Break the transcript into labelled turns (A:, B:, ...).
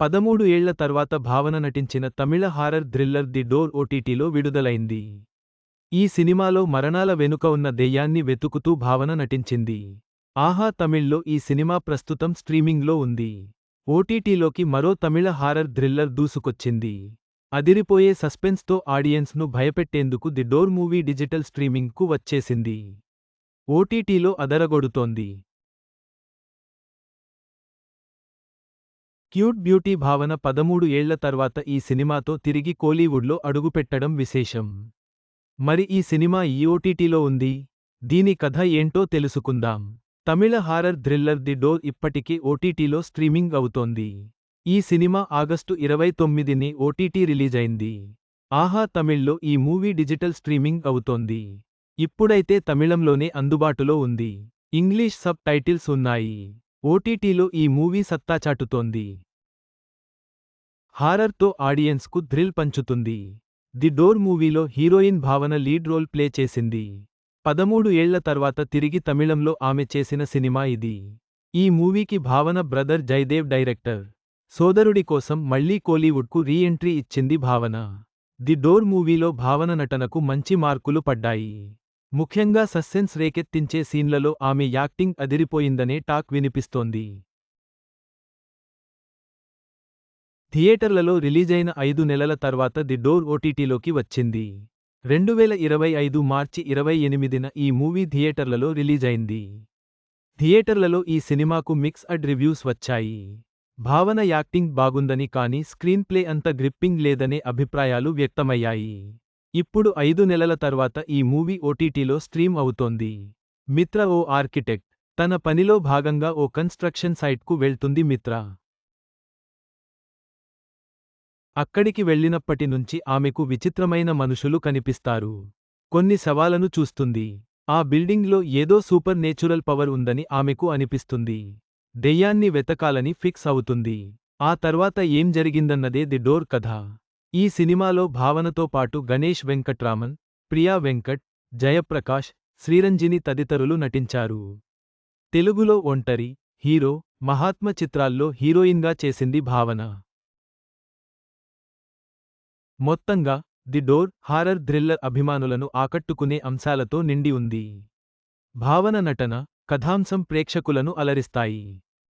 A: పదమూడు ఏళ్ళ తర్వాత భావన నటించిన తమిళ హారర్ థ్రిల్లర్ ది డోర్ ఓటీటీలో విడుదలైంది. ఈ సినిమాలో మరణాల వెనుక ఉన్న దెయ్యాన్ని వెతుకుతూ భావన నటించింది. ఆహా తమిళ్ళో ఈ సినిమా ప్రస్తుతం స్ట్రీమింగ్లో ఉంది. ఓటీటీలోకి మరో తమిళ హారర్ థ్రిల్లర్ దూసుకొచ్చింది. అదిరిపోయే సస్పెన్స్తో ఆడియన్స్ను భయపెట్టేందుకు ది డోర్ మూవీ డిజిటల్ స్ట్రీమింగ్కు వచ్చేసింది. ఓటీటీలో అదరగొడుతోంది. క్యూట్ బ్యూటీ భావన పదమూడు ఏళ్ళ తర్వాత ఈ సినిమాతో తిరిగి కోలీవుడ్లో అడుగుపెట్టడం విశేషం. మరి ఈ సినిమా ఈ ఓటీటీలో ఉంది? దీని కథ ఏంటో తెలుసుకుందాం. తమిళ హారర్ థ్రిల్లర్ ది డోర్ ఇప్పటికే ఓటీటీలో స్ట్రీమింగ్ అవుతోంది. ఈ సినిమా ఆగస్టు ఇరవై తొమ్మిదిని ఓటీటీ రిలీజైంది. ఆహా తమిళ్ళో ఈ మూవీ డిజిటల్ స్ట్రీమింగ్ అవుతోంది. ఇప్పుడైతే తమిళంలోనే అందుబాటులో ఉంది. ఇంగ్లీష్ సబ్ టైటిల్స్ ఉన్నాయి. ఓటీటీలో ఈ మూవీ సత్తా చాటుతోంది. హారర్తో ఆడియన్స్కు థ్రిల్ పంచుతుంది. ది డోర్ మూవీలో heroine Bhavana lead role play చేసింది. పదమూడు ఏళ్ళ తర్వాత తిరిగి తమిళంలో ఆమె చేసిన సినిమా ఇది. ఈ మూవీకి భావన బ్రదర్ జయదేవ్ డైరెక్టర్. సోదరుడి కోసం మళ్ళీ కోలీవుడ్కు రీ ఎంట్రీ ఇచ్చింది భావన. ది డోర్ మూవీలో భావన నటనకు మంచి మార్కులు పడ్డాయి. ముఖ్యంగా సస్సెన్స్ రేకెత్తించే సీన్లలో ఆమె యాక్టింగ్ అదిరిపోయిందనే టాక్ వినిపిస్తోంది. థియేటర్లలో రిలీజైన ఐదు నెలల తర్వాత ది డోర్ ఓటీటీలోకి వచ్చింది. రెండువేల ఇరవై ఐదు మార్చి ఇరవై ఎనిమిదిన ఈ మూవీ థియేటర్లలో రిలీజైంది. థియేటర్లలో ఈ సినిమాకు మిక్స్ అడ్ రివ్యూస్ వచ్చాయి. భావన యాక్టింగ్ బాగుందని కానీ స్క్రీన్ ప్లే అంత గ్రిప్పింగ్ లేదనే అభిప్రాయాలు వ్యక్తమయ్యాయి. ఇప్పుడు ఐదు నెలల తర్వాత ఈ మూవీ ఓటీటీలో స్ట్రీమ్ అవుతోంది. మిత్ర ఓ ఆర్కిటెక్ట్ తన పనిలో భాగంగా ఓ కన్స్ట్రక్షన్ సైట్కు వెళ్తుంది మిత్ర. అక్కడికి వెళ్ళినప్పటి నుంచి ఆమెకు విచిత్రమైన మనుషులు కనిపిస్తారు. కొన్ని సవాలను చూస్తుంది. ఆ బిల్డింగ్లో ఏదో సూపర్ నేచురల్ పవర్ ఉందని ఆమెకు అనిపిస్తుంది. దెయ్యాన్ని వెతకాలని ఫిక్స్ అవుతుంది. ఆ తర్వాత ఏం జరిగిందన్నదే ది డోర్ కథ. ఈ సినిమాలో భావనతో పాటు గణేష్ వెంకట్రామన్ ప్రియా వెంకట్ జయప్రకాష్ శ్రీరంజిని తదితరులు నటించారు. తెలుగులో ఒంటరి హీరో మహాత్మ చిత్రాల్లో హీరోయిన్గా చేసింది భావన. మొత్తంగా ది డోర్ హారర్ థ్రిల్లర్ అభిమానులను ఆకట్టుకునే అంశాలతో నిండి ఉంది. భావన నటన కథాంశం ప్రేక్షకులను అలరిస్తాయి.